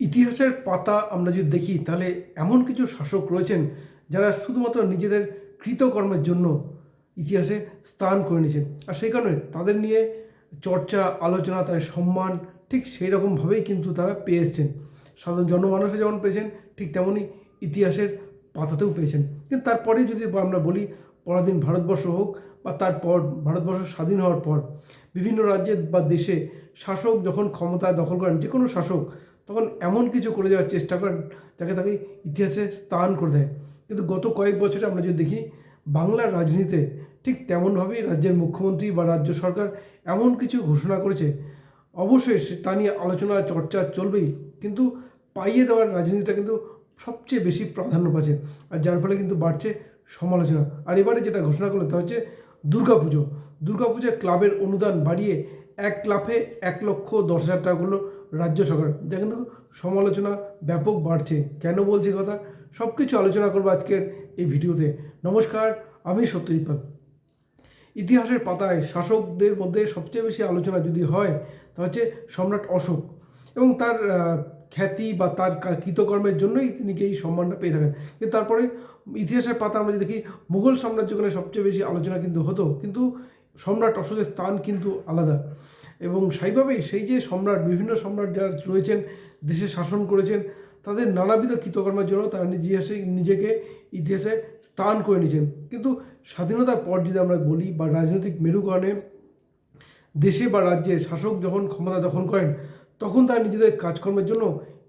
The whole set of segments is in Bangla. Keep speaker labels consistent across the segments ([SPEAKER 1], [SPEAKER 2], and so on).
[SPEAKER 1] ইতিহাসের পাতা আমরা যদি দেখি, তাহলে এমন কিছু শাসক রয়েছেন যারা শুধুমাত্র নিজেদের কৃতকর্মের জন্য ইতিহাসে স্থান করে নিয়েছেন। আর সেই কারণে তাদের নিয়ে চর্চা, আলোচনা, তাদের সম্মান ঠিক সেই রকমভাবেই কিন্তু তারা পেয়ে এসছেন। সাধারণ জনমানুষে যেমন পেয়েছেন, ঠিক তেমনই ইতিহাসের পাতাতেও পেয়েছেন কিন্তু তারপরে যদি আমরা বলি, পরাধীন ভারতবর্ষ হোক বা তারপর ভারতবর্ষ স্বাধীন হওয়ার পর, বিভিন্ন রাজ্যে বা দেশে শাসক যখন ক্ষমতা দখল করেন যে কোনো শাসক তখন এমন কিছু করে যাওয়ার চেষ্টা করেন যাকে তাকে ইতিহাসে স্থান করে দেয়। কিন্তু গত কয়েক বছরে আমরা যদি দেখি, বাংলার রাজনীতিতে ঠিক তেমনভাবেই রাজ্যের মুখ্যমন্ত্রী বা রাজ্য সরকার এমন কিছু ঘোষণা করেছে। অবশ্যই তা নিয়ে আলোচনা চর্চা চলবেই, কিন্তু পাইয়ে দেওয়ার রাজনীতিটা কিন্তু সবচেয়ে বেশি প্রাধান্য পাচ্ছে আর যার ফলে কিন্তু বাড়ছে সমালোচনা। আর এবারে যেটা ঘোষণা করল তা হচ্ছে দুর্গাপুজো। দুর্গাপূজায় ক্লাবের অনুদান বাড়িয়ে এক ক্লাবে এক লক্ষ দশ হাজার টাকা করল রাজ্য সরকার। যা কিন্তু সমালোচনা ব্যাপক বাড়ছে। কেন বলছি কথা? সব কিছু আলোচনা করব আজকের এই ভিডিওতে। নমস্কার, আমি সত্যজিৎ পাল। ইতিহাসের পাতায় শাসকদের মধ্যে সবচেয়ে বেশি আলোচনা যদি হয়, তা হচ্ছে সম্রাট অশোক। এবং তার খ্যাতি বা তার কৃতকর্মের জন্যই তিনি এই সম্মানটা পেয়ে থাকেন। কিন্তু তারপরে ইতিহাসের পাতা আমরা যদি দেখি, মুঘল সাম্রাজ্যকালে সবচেয়ে বেশি আলোচনা কিন্তু হতো। কিন্তু সম্রাট অশোকের স্থান কিন্তু আলাদা। এবং সেইভাবেই সেই যে সম্রাট, বিভিন্ন সম্রাট যারা রয়েছেন, দেশে শাসন করেছেন, তাদের নানাবিধ কৃতকর্মের জন্য তারা ইতিহাসে, নিজেকে ইতিহাসে স্থান করে নিয়েছেন। কিন্তু স্বাধীনতার পর যদি আমরা বলি বা রাজনৈতিক মেরুকরণে দেশে বা রাজ্যে শাসক যখন ক্ষমতা দখল করেন, তখন তারা নিজেদের কাজকর্মের জন্য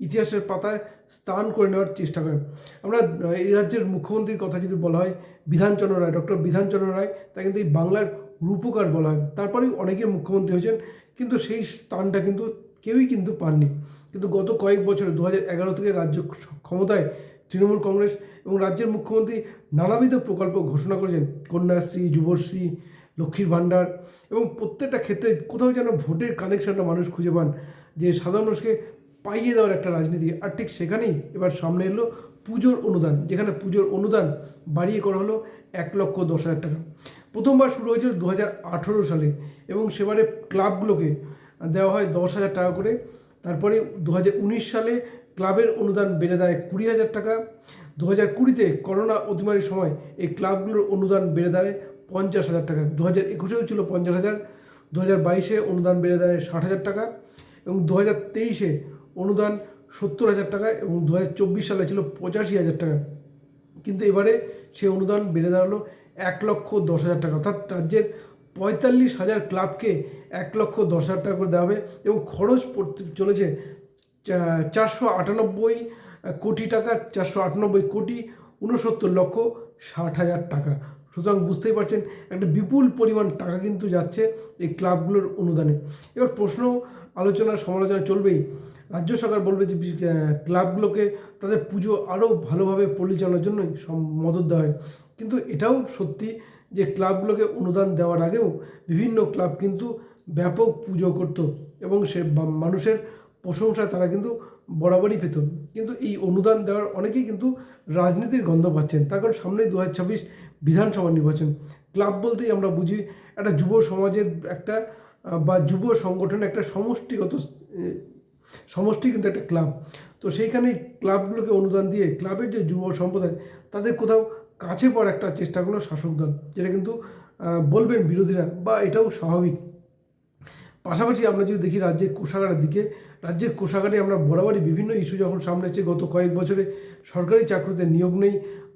[SPEAKER 1] ইতিহাসের পাতায় স্থান করে নেওয়ার চেষ্টা করেন। আমরা এই রাজ্যের মুখ্যমন্ত্রীর কথা যদি বলা হয়, বিধানচন্দ্র রায়, ডক্টর বিধানচন্দ্র রায় তা কিন্তু এই বাংলার রূপকার বলা হয়। তারপরেও অনেকে মুখ্যমন্ত্রী হয়েছেন, কিন্তু সেই স্থানটা কিন্তু কেউই কিন্তু পাননি। কিন্তু গত কয়েক বছরে, দু এগারো থেকে রাজ্য ক্ষমতায় তৃণমূল কংগ্রেস এবং রাজ্যের মুখ্যমন্ত্রী নানাবিধ প্রকল্প ঘোষণা করেছেন। কন্যাশ্রী, যুবশ্রী, লক্ষ্মীর ভাণ্ডার এবং প্রত্যেকটা ক্ষেত্রে কোথাও যেন ভোটের কানেকশনটা মানুষ খুঁজে পান। যে সাধারণ মানুষকে পাইয়ে দেওয়ার একটা রাজনীতি। আর ঠিক সেখানেই এবার সামনে এলো পুজোর অনুদান। যেখানে পুজোর অনুদান বাড়িয়ে করা হলো এক লক্ষ দশ হাজার টাকা। প্রথমবার শুরু হয়েছিল দু আঠেরো সালে এবং সেবারে ক্লাবগুলোকে দেওয়া হয় দশ হাজার টাকা করে। তারপরে দু হাজার উনিশ সালে ক্লাবের অনুদান বেড়ে দেয় কুড়ি হাজার টাকা। দু হাজার কুড়িতে করোনা অতিমারির সময় এই ক্লাবগুলোর অনুদান বেড়ে দেয় পঞ্চাশ হাজার টাকা। দু হাজার একুশেও ছিল পঞ্চাশ হাজার। দু হাজার বাইশে অনুদান বেড়ে দেয় ষাট হাজার টাকা। এবং দু হাজার তেইশে অনুদান সত্তর হাজার টাকা এবং দু হাজার চব্বিশ সালে ছিল পঁচাশি হাজার টাকা। কিন্তু এবারে সেই অনুদান বেড়ে দাঁড়াল এক লক্ষ দশ হাজার টাকা। অর্থাৎ রাজ্যের পঁয়তাল্লিশ হাজার ক্লাবকে এক লক্ষ দশ হাজার টাকা করে দেওয়া হবে এবং খরচ পড়তে চলেছে চারশো আটানব্বই কোটি টাকা, চারশো আটানব্বই কোটি উনসত্তর লক্ষ ষাট হাজার টাকা। সুতরাং বুঝতেই পারছেন, একটা বিপুল পরিমাণ টাকা কিন্তু যাচ্ছে এই ক্লাবগুলোর অনুদানে। এবার প্রশ্ন, আলোচনা, সমালোচনা চলবেই। রাজ্য সরকার বলবে যে ক্লাবগুলোকে তাদের পুজো আরও ভালোভাবে পরিচালনার জন্যই মদত দেওয়া হয়। কিন্তু এটাও সত্যি যে, ক্লাবগুলোকে অনুদান দেওয়ার আগেও বিভিন্ন ক্লাব কিন্তু ব্যাপক পুজো করতো এবং সে মানুষের প্রশংসা তারা কিন্তু বরাবরই পেত। কিন্তু এই অনুদান দেওয়ার অনেকেই কিন্তু রাজনীতির গন্ধ পাচ্ছেন। তার কারণ সামনেই দু হাজার ছাব্বিশ বিধানসভা নির্বাচন। ক্লাব বলতেই আমরা বুঝি একটা যুব সমাজের একটা বা যুব সংগঠনের একটা সমষ্টিগত সমষ্টি কিন্তু একটা ক্লাব তো সেইখানে ক্লাবগুলোকে অনুদান দিয়ে ক্লাবের যে যুব সম্প্রদায়, তাদের কোথাও কাছে পড়ার একটা চেষ্টা করল শাসক দল, যেটা কিন্তু বলবেন বিরোধীরা বা এটাও স্বাভাবিক। পাশাপাশি আমরা যদি দেখি রাজ্যের কোষাগারের দিকে, রাজ্যের কোষাগারে আমরা বরাবরই বিভিন্ন ইস্যু যখন সামনে এসেছে, গত কয়েক বছরে সরকারি চাকরিতে নিয়োগ নেই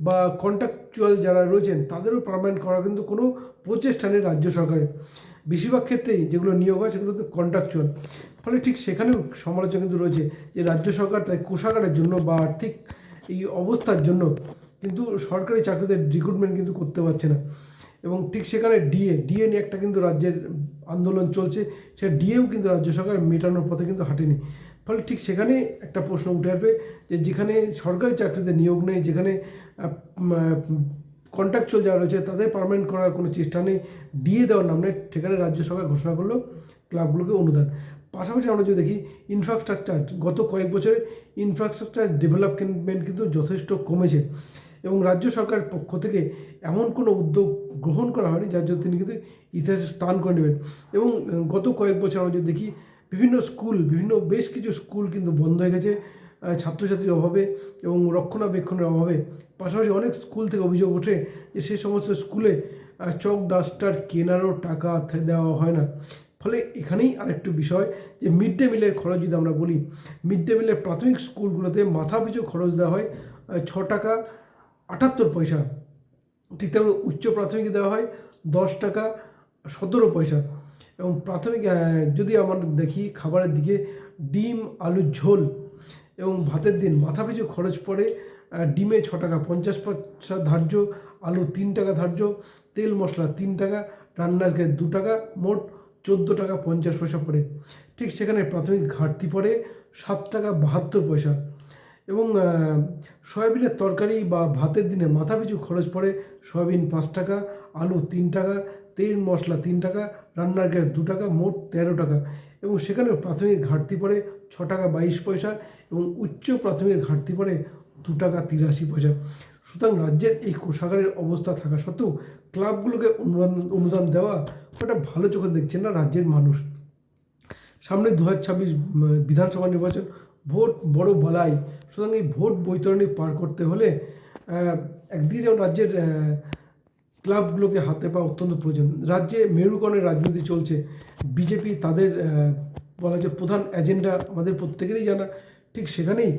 [SPEAKER 1] বা কন্ট্রাকচুয়াল যারা রয়েছেন, তাদেরও পারমানেন্ট করা কিন্তু কোনো প্রচেষ্টা নেই রাজ্য সরকারের। বেশিরভাগ ক্ষেত্রেই যেগুলো নিয়োগ হয় সেগুলো কন্ট্রাকচুয়াল ফলে ঠিক সেখানেও সমালোচনা কিন্তু রয়েছে যে রাজ্য সরকার তাই কোষাগারের জন্য বা আর্থিক এই অবস্থার জন্য কিন্তু সরকারি চাকরিতে রিক্রুটমেন্ট কিন্তু করতে পারছে না। এবং ঠিক সেখানে ডিএ ডিএ নিয়ে একটা কিন্তু রাজ্যের আন্দোলন চলছে, সে ডিএও কিন্তু রাজ্য সরকার মেটানোর পথে কিন্তু হাঁটেনি। ফলে ঠিক সেখানে একটা প্রশ্ন উঠে আসবে যে যেখানে সরকারি চাকরিতে নিয়োগ নেই, যেখানে কন্ট্রাকচুয়াল যারা রয়েছে তাদের পারমানেন্ট করার কোনো চেষ্টা নেই ডিএ দেওয়ার নাম নেই, সেখানে রাজ্য সরকার ঘোষণা করল ক্লাবগুলোকে অনুদান। পাশাপাশি আমরা যদি দেখি ইনফ্রাস্ট্রাকচার গত কয়েক বছরে ইনফ্রাস্ট্রাকচার ডেভেলপমেন্ট কিন্তু যথেষ্ট কমেছে এবং রাজ্য সরকারের পক্ষ থেকে এমন কোনো উদ্যোগ গ্রহণ করা হয়নি যার জন্য তিনি কিন্তু ইতিহাসে স্থান করে নেবেন। এবং গত কয়েক বছর আমরা যদি দেখি বিভিন্ন স্কুল, বিভিন্ন বেশ কিছু স্কুল কিন্তু বন্ধ হয়ে গেছে ছাত্রছাত্রীর অভাবে এবং রক্ষণাবেক্ষণের অভাবে। পাশাপাশি অনেক স্কুল থেকে অভিযোগ ওঠে যে সেই সমস্ত স্কুলে চক, ডাস্টার কেনারও টাকা দেওয়া হয় না। ফলে এখানেই আরেকটু বিষয় যে মিড ডে মিলের খরচ যদি আমরা বলি মিড ডে মিলের প্রাথমিক স্কুলগুলোতে মাথা পিছু খরচ দেওয়া হয় ছ টাকা আটাত্তর পয়সা। ঠিক তেমন উচ্চ প্রাথমিকে দেওয়া হয় দশ টাকা সতেরো পয়সা। এবং প্রাথমিক যদি আমরা দেখি খাবারের দিকে, ডিম, আলুর ঝোল এবং ভাতের দিন মাথা পিছু খরচ পড়ে ডিমে ছ টাকা পঞ্চাশ পয়সা ধার্য, আলু তিন টাকা ধার্য, তেল মশলা তিন টাকা, রান্নার গ্যাস দু টাকা, মোট চোদ্দ টাকা পঞ্চাশ পয়সা পড়ে। ঠিক সেখানে প্রাথমিক ঘাটতি পড়ে সাত টাকা বাহাত্তর পয়সা। এবং সয়াবিনের তরকারি বা ভাতের দিনে মাথা পিছু খরচ পড়ে সয়াবিন পাঁচ টাকা, আলু তিন টাকা, তেল মশলা তিন টাকা, রান্নার গ্যাস দু টাকা, মোট তেরো টাকা। এবং সেখানে প্রাথমিক ঘাটতি পড়ে ছ টাকা বাইশ পয়সা এবং উচ্চ প্রাথমিক ঘাটতি পড়ে দু টাকা তিরাশি পয়সা। সুতরাং রাজ্যের এই কোষাগারের অবস্থা থাকা সত্ত্বেও ক্লাবগুলোকে অনুদান অনুদান দেওয়া ওটা ভালো চোখে দেখছেন না রাজ্যের মানুষ। সামনে দু ছাব্বিশ বিধানসভা নির্বাচন, ভোট বড় বলাই। সুতরাং এই ভোট বৈতরণী পার করতে হলে একদিকে যেমন রাজ্যের ক্লাবগুলোকে হাতে পাওয়া অত্যন্ত প্রয়োজন। রাজ্যে মেরুকরণের রাজনীতি চলছে। বিজেপি তাদের বলা যে প্রধান এজেন্ডা আমাদের প্রত্যেকেরই জানা। ঠিক সেখানেই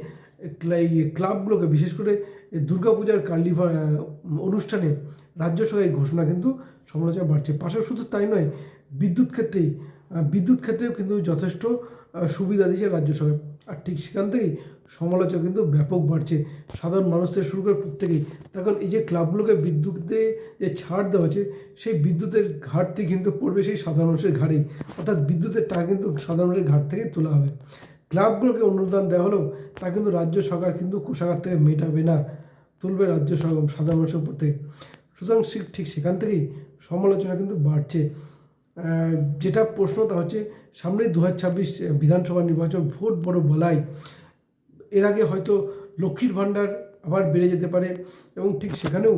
[SPEAKER 1] এই ক্লাবগুলোকে, বিশেষ করে দুর্গাপূজার কার্নিভা অনুষ্ঠানে রাজ্য সরকার এই ঘোষণা কিন্তু সমালোচনা বাড়ছে। পাশাপাশি শুধু তাই নয়, বিদ্যুৎ ক্ষেত্রেই বিদ্যুৎ ক্ষেত্রেও কিন্তু যথেষ্ট সুবিধা দিয়েছে রাজ্য সরকার। আর ঠিক সেখান থেকেই সমালোচনা কিন্তু ব্যাপক বাড়ছে। সাধারণ মানুষ থেকে শুরু করে প্রত্যেকেই। তখন এই যে ক্লাবগুলোকে বিদ্যুতে যে ছাড় দেওয়া হচ্ছে সেই বিদ্যুতের ঘাটতি কিন্তু পড়বে সেই সাধারণ মানুষের ঘাড়েই। অর্থাৎ বিদ্যুতের টাকা কিন্তু সাধারণ মানুষের ঘাট থেকেই তোলা হবে। ক্লাবগুলোকে অনুদান দেওয়া হলেও তা কিন্তু রাজ্য সরকার কিন্তু কোষাগার থেকে মেটাবে না, তুলবে রাজ্য সরকার সাধারণ মানুষের উপর থেকে। সুতরাং ঠিক সেখান থেকেই সমালোচনা কিন্তু বাড়ছে। যেটা প্রশ্ন তা হচ্ছে, সামনেই দু ছাব্বিশ বিধানসভা নির্বাচন, ভোট বড় বলাই। এর আগে হয়তো লক্ষ্মীর ভাণ্ডার আবার বেড়ে যেতে পারে এবং ঠিক সেখানেও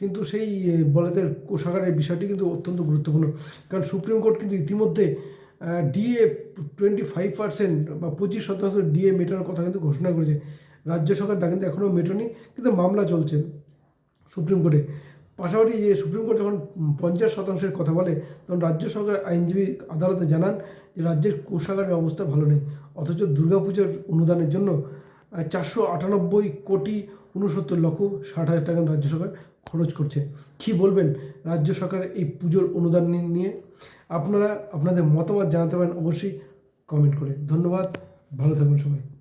[SPEAKER 1] কিন্তু সেই বলাদের কোষাগারের বিষয়টি কিন্তু অত্যন্ত গুরুত্বপূর্ণ। কারণ সুপ্রিম কোর্ট কিন্তু ইতিমধ্যে ডিএ টোয়েন্টি ফাইভ পার্সেন্ট বা পঁচিশ শতাংশ ডিএ মেটানোর কথা কিন্তু ঘোষণা করেছে। রাজ্য সরকার তা কিন্তু এখনও মেটোনি কিন্তু মামলা চলছে সুপ্রিম কোর্টে। পাশাপাশি যে সুপ্রিম কোর্ট যখন পঞ্চাশ শতাংশের কথা বলে, তখন রাজ্য সরকার আইনজীবী আদালতে জানান যে রাজ্যের কোষাগারের অবস্থা ভালো নেই, অথচ দুর্গাপুজোর অনুদানের জন্য চারশো আটানব্বই কোটি উনসত্তর লক্ষ ষাট হাজার টাকা রাজ্য সরকার খরচ করছে। কি বলবেন? রাজ্য সরকারের এই পুজোর অনুদান নিয়ে আপনারা, আপনাদের মতামত জানাতে পারেন অবশ্যই কমেন্ট করে। ধন্যবাদ। ভালো থাকবেন সবাই।